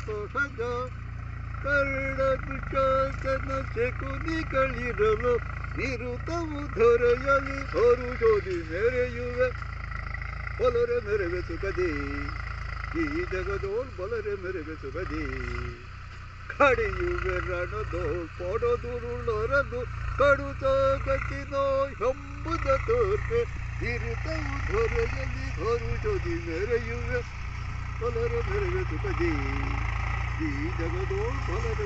ಸಹಜ ಕರ್ಣ ದುಶಾಸನ ಶಕುನಿಗಳಿರಲು ನಿರುತವು ದೊರೆಯಲಿ ಹೊರುಜೋದಿ ಮೆರೆಯುವೆ ಬಲರೆ ಮೆರೆವೆ ಸುಖದಿ ಈ ಜಗದೋಳ್ ಬಲರೆ ಮೆರೆವೆ ಸುಖದಿ ಕಡೆಯುವೆ ರಣದೋಳ್ ಪೊಡದುರುಳರದು ಕಡುತ ಗತಿನೋ ಎಂಬುದ ತೋರ್ಪೆ ನಿರುತವು ದೊರೆಯಲಿ ಹೊರುಜೋದಿ ಮೆರೆಯುವೆ ಬಲರೆ ಮೆರೆವೆ ಸುಖದಿ ಈ ಜಗದೋ ಫಲರ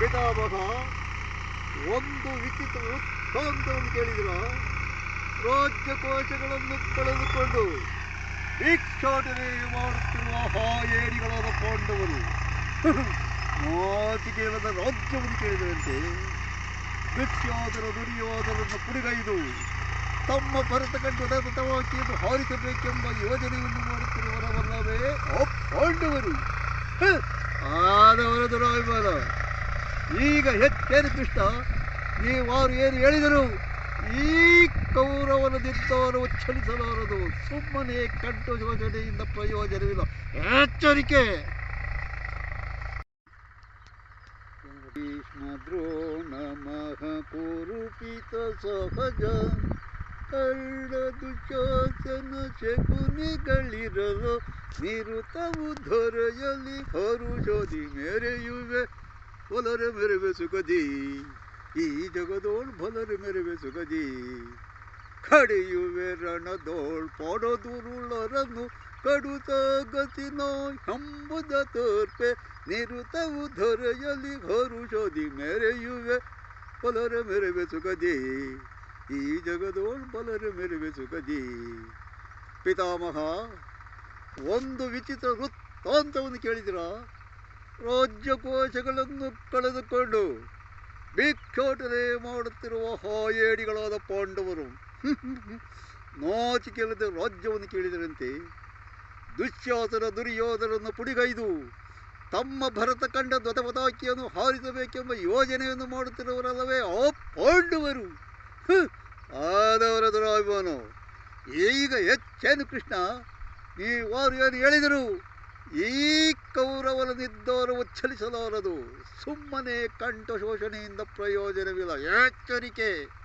ಪಿತಾಮಹ ಒಂದು ವಿಚಿತ್ರ ವೃತ್ತಾಂತವನ್ನು ಕೇಳಿದಿರ ರಾಜ್ಯಕೋಶಗಳನ್ನು ಕಳೆದುಕೊಂಡು ಭಿಕ್ಷಾಟನೆ ಮಾಡುತ್ತಿರುವ ಹಾಯೇಡಿಗಳಾದ ಪಾಂಡವರು ಕೇಳದ ರಾಜ್ಯವನ್ನು ಕೇಳಿದರಂತೆ ಭಿಕ್ಷಾದರ ದುರ್ಯೋಧನನ್ನು ಪುಡಿಗೈದು ತಮ್ಮ ಬರತಕ್ಕಂಥ ಕಂಡು ದತ್ತವಾಕಿಯನ್ನು ಹಾರಿಸಬೇಕೆಂಬ ಯೋಜನೆಯನ್ನು ಮಾಡುತ್ತಿರುವವರವಲ್ಲವೇ ಹ! ಆದವರ ದುರಾಭಿಮಾನ. ಈಗ ಹೆಚ್ಚೇನು ಕೃಷ್ಣ? ನೀವಾರು ಏನು ಹೇಳಿದರು ಈ ಕೌರವನದಿದ್ದವರು ಉಚ್ಚರಿಸಲಾರದು ಸುಮ್ಮನೆ ಕಟ್ಟು ಯೋಜನೆಯಿಂದ ಪ್ರಯೋಜನವಿಲ್ಲ. ಎಚ್ಚರಿಕೆ. ಭೀಷ್ಮ ದ್ರೋಣ ಮಹ ಕುರುಪಿತ ಸಹಜ. ಕಳ್ಳ ದುಶಾಸನ ಶಕುನಿಗಳಿರಲು ನಿರುತವು ದೊರೆಯಲಿ ಹರುಷೋದಿ ಮೆರೆಯುವೆ ಒಲರೆ ಮೆರೆವೆ ಸುಗದಿ ಈ ಜಗದೋಳ್ ಬಲರೆ ಮೆರೆವೆ ಸುಗದಿ ಕಡೆಯುವೆ ರಣದೋಳ್ ಪೊಡದುರುಳರನ್ನು ಕಡುತ ಗತಿನೋ ಎಂಬುದ ತೋರ್ಪೆ ನಿರುತವು ದೊರೆಯಲಿ ಹರುಷೋದಿ ಮೆರೆಯುವೆ ಬಲರೆ ಮೆರೆವೆ ಸುಗದಿ ಈ ಜಗದೋಳ್ ಬಲರೆ ಮೆರೆವೆ ಸುಗದಿ. ಪಿತಾಮಹ, ಒಂದು ವಿಚಿತ್ರ ವೃತ್ತಾಂತವನ್ನು ಕೇಳಿದಿರ. ರಾಜ್ಯಕೋಶಗಳನ್ನು ಕಳೆದುಕೊಂಡು ಭಿಕ್ಷೋಟನೆ ಮಾಡುತ್ತಿರುವ ಹಾಯೇಡಿಗಳಾದ ಪಾಂಡವರು. ನಾಚಿಕೆಲ್ಲದೆ ರಾಜ್ಯವನ್ನು ಕೇಳಿದರಂತೆ ದುಶ್ಯಾಸನ ದುರ್ಯೋಧನನ್ನು ಪುಡಿಗೈದು ತಮ್ಮ ಭರತ ಕಂಡ ಧ್ವತಪತಾಕಿಯನ್ನು ಹಾರಿಸಬೇಕೆಂಬ ಯೋಜನೆಯನ್ನು ಮಾಡುತ್ತಿರುವರಲ್ಲವೇ ಆ ಪಾಂಡವರು! ಆದವರ ದುರಾಭಿಮಾನವು ಈಗ ಹೆಚ್ಚೇನು ಕೃಷ್ಣ? ನೀವಾರು ಏನು ಹೇಳಿದರು? ಈ ಕೌರವಲನಿದ್ದವರು ಉಚ್ಚಲಿಸಲಾರದು ಸುಮ್ಮನೆ ಕಂಠ ಶೋಷಣೆಯಿಂದ ಪ್ರಯೋಜನವಿಲ್ಲ. ಎಚ್ಚರಿಕೆ.